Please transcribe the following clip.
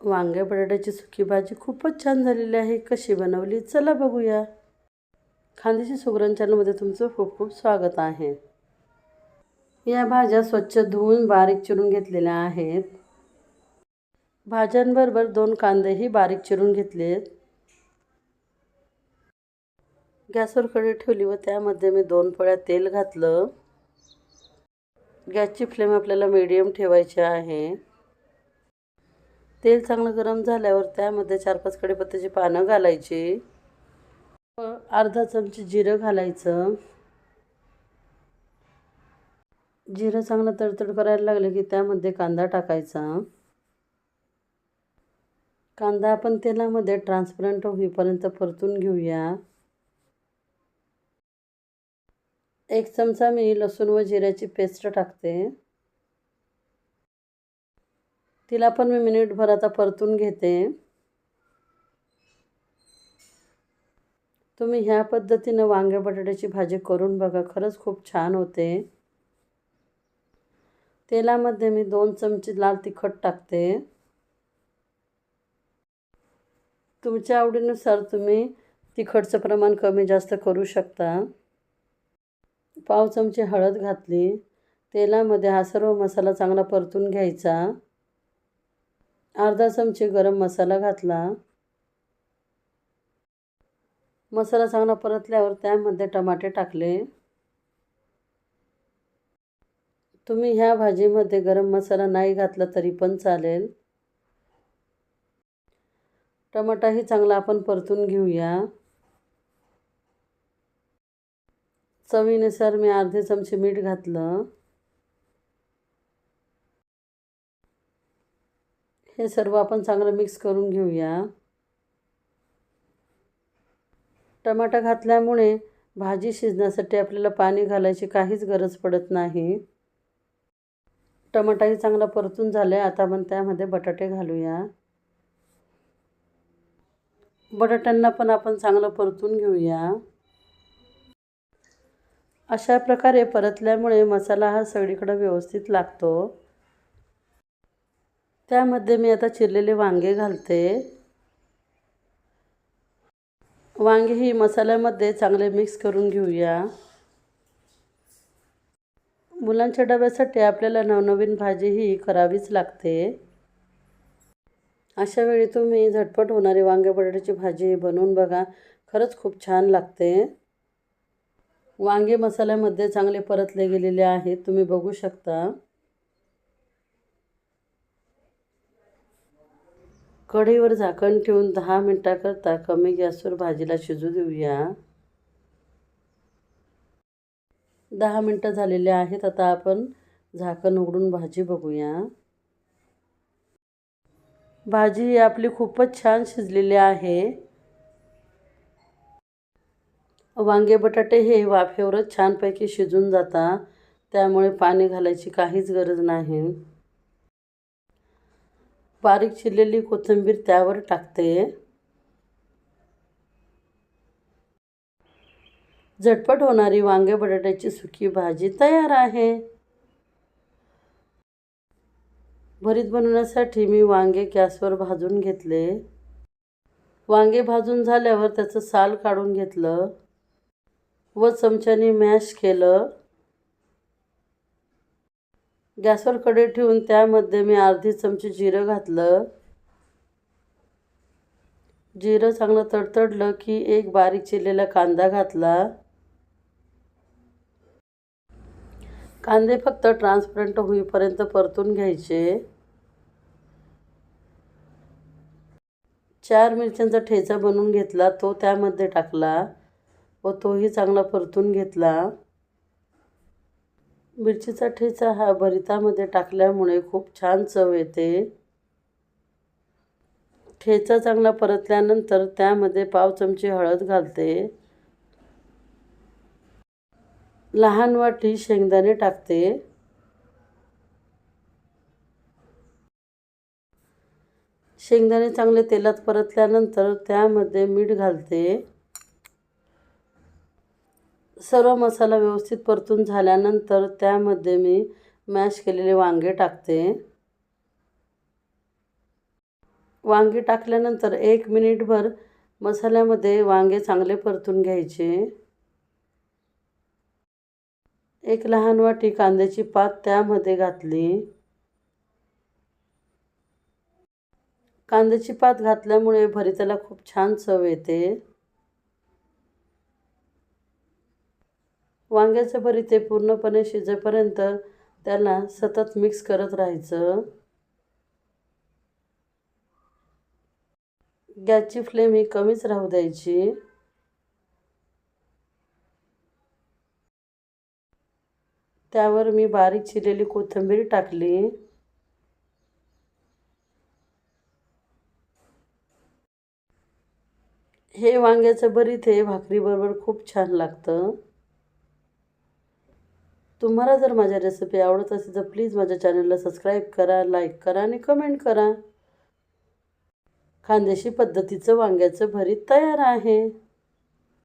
वांग्या बटाट्याची सुकी भाजी खूपच छान झालेली आहे. कशी बनवली? चला बघूया. खांद्याची सुगरण चॅनलमध्ये तुमचं खूप खूप स्वागत आहे. या भाज्या स्वच्छ धुवून बारीक चिरून घेतलेल्या आहेत. भाज्यांबरोबर दोन कांदेही बारीक चिरून घेतलेत. गॅसवर कडे ठेवली व त्यामध्ये मी दोन पोळ्या तेल घातलं. गॅसची फ्लेम आपल्याला मीडियम ठेवायची आहे. तेल चांगलं गरम झाल्यावर त्यामध्ये चार पाच कडेपत्त्याची पानं घालायची. व अर्धा चमचे जिरं घालायचं. जिरं चांगलं तडतड करायला लागलं की त्यामध्ये कांदा टाकायचा. कांदा आपण तेलामध्ये ट्रान्सपरंट होईपर्यंत परतून घेऊया. एक चमचा मी लसूण व जिऱ्याची पेस्ट टाकते. तिला पण मी मिनिटभर आता परतून घेते. तुम्ही ह्या पद्धतीनं वांग्या बटाट्याची भाजी करून बघा खरंच खूप छान होते. तेलामध्ये मी दोन चमचे लाल तिखट टाकते. तुमच्या आवडीनुसार तुम्ही तिखटचं प्रमाण कमी जास्त करू शकता. पाव चमचे हळद घातली. तेलामध्ये हा सर्व मसाला चांगला परतून घ्यायचा. अर्धा चमचे गरम मसाला घातला. मसाला चांगला परतल्यावर त्यामध्ये टमाटे टाकले. तुम्ही ह्या भाजीमध्ये गरम मसाला नाही घातला तरी पण चालेल. टमाटाही चांगला आपण परतून घेऊया. चवीनुसार मी अर्धे चमचे मीठ घातलं. हे सर्व आपण चांगलं मिक्स करून घेऊया. टमाटा घातल्यामुळे भाजी शिजण्यासाठी आपल्याला पाणी घालायची काहीच गरज पडत नाही. टमाटाही चांगला परतून झाला आता आपण त्यामध्ये बटाटे घालूया. बटाट्यांना पण आपण चांगलं परतून घेऊया. अशा प्रकारे परतल्यामुळे मसाला हा सगळीकडं व्यवस्थित लागतो. त्यामध्ये मी आता चिरलेले वांगे घालते. वांगे ही मसाल्यामध्ये चांगले मिक्स करून घेऊया. मुलांच्या डब्यासाठी आपल्याला नवनवीन भाजी ही करावीच लागते. अशा वेळी तुम्ही झटपट होणारी वांगे बटाट्याची भाजी बनवून बघा. खरंच खूप छान लागते. वांगे मसाल्यामध्ये चांगले परतले गेलेले आहेत. तुम्ही बघू शकता. कढईवर झाकण ठेवून दहा मिनटाकरता कमी गॅसवर भाजीला शिजू देऊया. दहा मिनटं झालेले आहेत आता आपण झाकण उघडून भाजी बघूया. भाजी आपली खूपच छान शिजलेली आहे. वांगे बटाटे हे वाफेवरच छानपैकी शिजून जातात त्यामुळे पाणी घालायची काहीच गरज नाही. बारीक चिरलेली कोथिंबीर त्यावर टाकते. झटपट होणारी वांगे बटाट्याची सुकी भाजी तयार आहे. भरीत बनवण्यासाठी मी वांगे गॅसवर भाजून घेतले. वांगे भाजून झाल्यावर त्याचं साल काढून घेतलं व चमच्याने मॅश केलं. गॅसवर कढई ठेवून त्यामध्ये मी अर्धी चमची जिरं घातलं. जिरं चांगलं तडतडलं की एक बारीक चिरलेला कांदा घातला. कांदे फक्त ट्रान्सपरंट होईपर्यंत परतून घ्यायचे. चार मिरच्यांचा ठेचा बनवून घेतला तो त्यामध्ये टाकला व तोही चांगला परतून घेतला. मिरचीचा ठेचा हा भरितामध्ये टाकल्यामुळे खूप छान चव येते. ठेचा चांगला परतल्यानंतर त्यामध्ये पाव चमचे हळद घालते. लहान वाटी शेंगदाणे टाकते. शेंगदाणे चांगले तेलात परतल्यानंतर त्यामध्ये मीठ घालते. सर्व मसाला व्यवस्थित परतून झाल्यानंतर त्यामध्ये मी मॅश केलेले वांगे टाकते. वांगी टाकल्यानंतर एक मिनिटभर मसाल्यामध्ये वांगे चांगले परतून घ्यायचे. एक लहान वाटी कांद्याची पात त्यामध्ये घातली. कांद्याची पात घातल्यामुळे भरिताला खूप छान चव येते. वांग्याचं भरीत ते पूर्णपणे शिजेपर्यंत त्याला सतत मिक्स करत राहायचं. गॅसची फ्लेम ही कमीच राहू द्यायची. त्यावर मी बारीक चिरलेली कोथिंबीर टाकली. हे वांग्याचं भरीत हे भाकरीबरोबर खूप छान लागतं. तुम्हाला जर माझ्या रेसिपी आवडत असेल तर प्लीज माझ्या चॅनलला सबस्क्राईब करा लाईक करा आणि कमेंट करा. खानदेशी पद्धतीचं वांग्याचं भरीत तयार आहे.